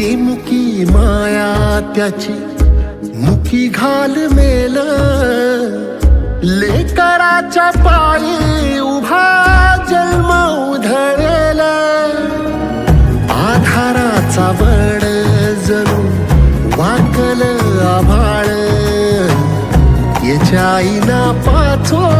मुकी मुकी माया त्याची मुकी घाल मेल. लेकराच्या पायी उभा जन्म उधळेल. आधाराचा वड जणू वाकल आभाळ. याच्या आईना पाचो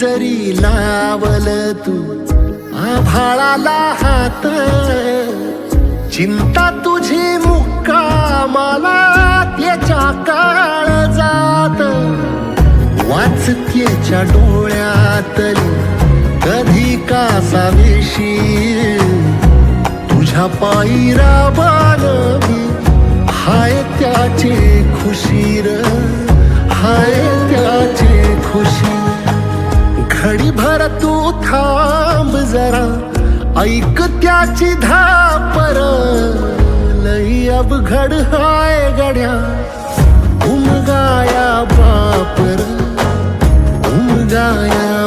जरी लावल तू आभाळाला हात चिंता तुझी मुक्कामाला त्याच्या काळ जात. वाचतेच्या डोळ्यातली कधी कासा तुझ्या पायीरा राबानवी घडी भर तू थांब जरा ऐक त्याची धापर. लई अवघड हाय गड्या उमगाया बापर. उमगाया